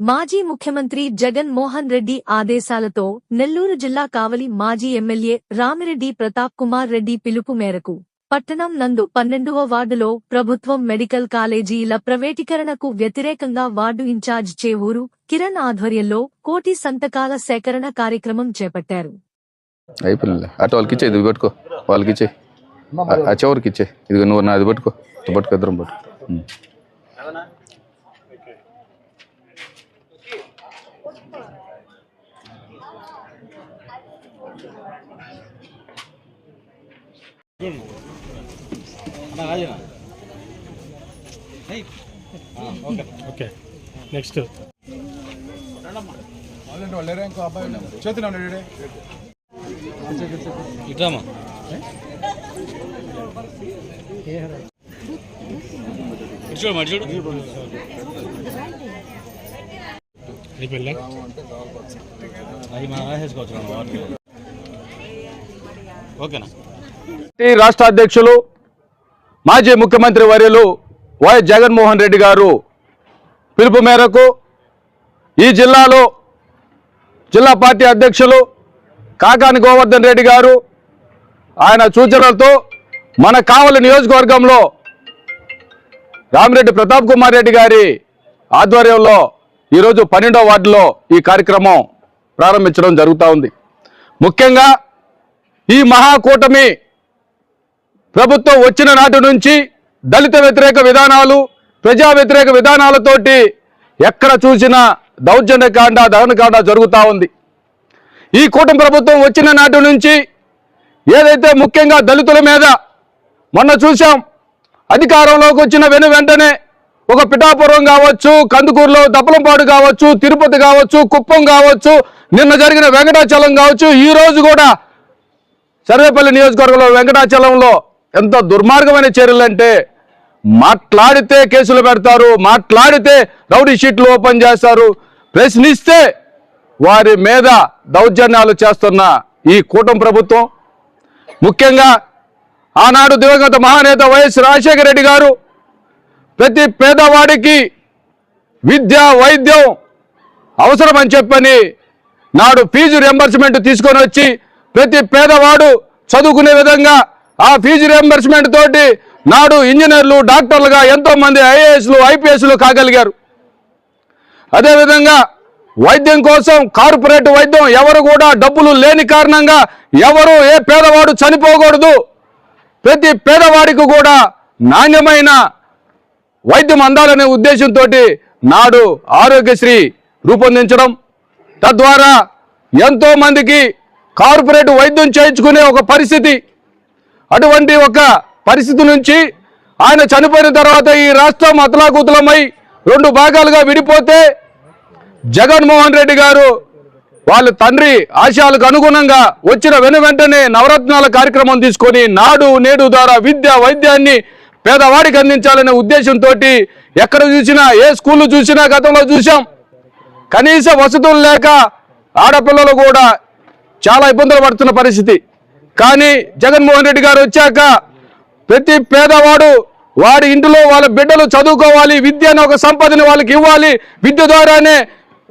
మాజీ ముఖ్యమంత్రి జగన్ మోహన్ రెడ్డి ఆదేశాలతో నెల్లూరు జిల్లా కావలి మాజీ ఎమ్మెల్యే రామిరెడ్డి ప్రతాప్ కుమార్ రెడ్డి పిలుపు మేరకు పట్టణం నందు పన్నెండవ వార్డులో ప్రభుత్వం మెడికల్ కాలేజీల ప్రైవేటీకరణకు వ్యతిరేకంగా వార్డు ఇన్ఛార్జ్ చేవూరు కిరణ్ ఆధ్వర్యంలో కోటి సంతకాల సేకరణ కార్యక్రమం చేపట్టారు. అటు ఇది ఆ చివరికి ఇచ్చే ఇది నువ్వు నాది పట్టుకో. పట్టుకో ఇద్దరం పట్టుకో. ఓకే. నెక్స్ట్ ఇట్రామా? ఇటు చూడు మరి చూడు. పిల్ల అది మనం రాసేసుకోవచ్చు ఓకేనా? పార్టీ రాష్ట్ర అధ్యక్షులు మాజీ ముఖ్యమంత్రి వర్యులు వైఎస్ జగన్మోహన్ రెడ్డి గారు పిలుపు మేరకు ఈ జిల్లాలో జిల్లా పార్టీ అధ్యక్షులు కాకాని గోవర్ధన్ రెడ్డి గారు ఆయన సూచనలతో మన కావలి నియోజకవర్గంలో రామిరెడ్డి ప్రతాప్ కుమార్ రెడ్డి గారి ఆధ్వర్యంలో ఈరోజు పన్నెండో వార్డులో ఈ కార్యక్రమం ప్రారంభించడం జరుగుతూ ఉంది. ముఖ్యంగా ఈ మహాకూటమి ప్రభుత్వం వచ్చిన నాటి నుంచి దళిత వ్యతిరేక విధానాలు ప్రజా వ్యతిరేక విధానాలతోటి ఎక్కడ చూసినా దౌర్జన్యకాండ దహనకాండ జరుగుతూ ఉంది. ఈ కూటమి ప్రభుత్వం వచ్చిన నాటి నుంచి ఏదైతే ముఖ్యంగా దళితుల మీద మొన్న చూసాం అధికారంలోకి వచ్చిన వెను వెంటనే ఒక పిఠాపురం కావచ్చు కందుకూరులో దప్పలంపాడు కావచ్చు తిరుపతి కావచ్చు కుప్పం కావచ్చు నిన్న జరిగిన వెంకటాచలం కావచ్చు ఈ రోజు కూడా సర్వేపల్లి నియోజకవర్గంలో వెంకటాచలంలో ఎంత దుర్మార్గమైన చర్యలు అంటే మాట్లాడితే కేసులు పెడతారు మాట్లాడితే రౌడీ షీట్లు ఓపెన్ చేస్తారు ప్రశ్నిస్తే వారి మీద దౌర్జన్యాలు చేస్తున్న ఈ కూటమి ప్రభుత్వం. ముఖ్యంగా ఆనాడు దివంగత మహానేత వైఎస్ రాజశేఖర రెడ్డి గారు ప్రతి పేదవాడికి విద్య వైద్యం అవసరమని చెప్పని నాడు ఫీజు రియంబర్స్మెంట్ తీసుకొని వచ్చి ప్రతి పేదవాడు చదువుకునే విధంగా ఆ ఫీజు రియంబర్స్మెంట్ తోటి నాడు ఇంజనీర్లు డాక్టర్లుగా ఎంతో మంది ఐఏఎస్లు ఐపీఎస్లు కాగలిగారు. అదేవిధంగా వైద్యం కోసం కార్పొరేట్ వైద్యం ఎవరు కూడా డబ్బులు లేని కారణంగా ఎవరు ఏ పేదవాడు చనిపోకూడదు. ప్రతి పేదవాడికి కూడా నాణ్యమైన వైద్యం అందాలనే ఉద్దేశంతో నాడు ఆరోగ్యశ్రీ రూపొందించడం. తద్వారా ఎంతో మందికి కార్పొరేట్ వైద్యం చేయించుకునే ఒక పరిస్థితి. అటువంటి ఒక పరిస్థితి నుంచి ఆయన చనిపోయిన తర్వాత ఈ రాష్ట్రం అతలాకుతలమై రెండు భాగాలుగా విడిపోతే జగన్మోహన్ రెడ్డి గారు వాళ్ళ తండ్రి ఆశయాలకు అనుగుణంగా వచ్చిన వెను వెంటనే నవరత్నాల కార్యక్రమం తీసుకొని నాడు నేడు ద్వారా విద్య వైద్యాన్ని పేదవాడికి అందించాలనే ఉద్దేశంతో ఎక్కడ చూసినా ఏ స్కూల్ చూసినా గతంలో చూసాం. కనీస వసతులు లేక ఆడపిల్లలు కూడా చాలా ఇబ్బందులు పడుతున్న పరిస్థితి. కానీ జగన్మోహన్ రెడ్డి గారు వచ్చాక ప్రతి పేదవాడు వాడి ఇంటిలో వాళ్ళ బిడ్డలు చదువుకోవాలి విద్య అనే ఒక సంపదని వాళ్ళకి ఇవ్వాలి. విద్య ద్వారానే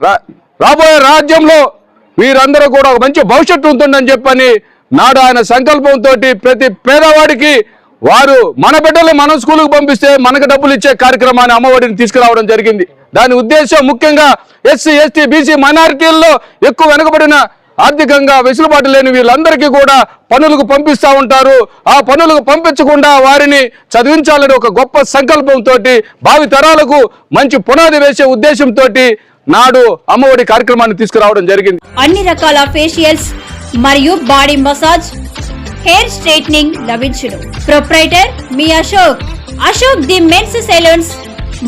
రా- రాబోయే రాజ్యంలో వీరందరూ కూడా ఒక మంచి భవిష్యత్తు ఉంటుందని చెప్పని నాడు ఆయన సంకల్పంతో ప్రతి పేదవాడికి వారు మన బిడ్డలు మన స్కూలుకు పంపిస్తే మనకు డబ్బులు ఇచ్చే కార్యక్రమాన్ని అమ్మఒడిని తీసుకురావడం జరిగింది. దాని ఉద్దేశం ముఖ్యంగా ఎస్సీ ఎస్టీ బీసీ మైనారిటీల్లో ఎక్కువ వెనుకబడిన ఆర్థికంగా వెసులుబాటు లేని వీళ్ళందరికీ కూడా పనులకు పంపిస్తూ ఉంటారు. ఆ పనులకు పంపించకుండా వారిని చదివించాలని ఒక గొప్ప సంకల్పంతో భావి తరాలకు మంచి పునాది వేసే ఉద్దేశంతో నాడు అమ్మఒడి కార్యక్రమాన్ని తీసుకురావడం జరిగింది. అన్ని రకాల ఫేషియల్స్ మరియు బాడీ మసాజ్ హెయిర్ స్ట్రైట్నింగ్ లభించును. Proprietor me Ashok. Ashok the men's salons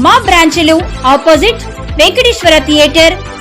మా బ్రాంచ్లు opposite Venkateswara theatre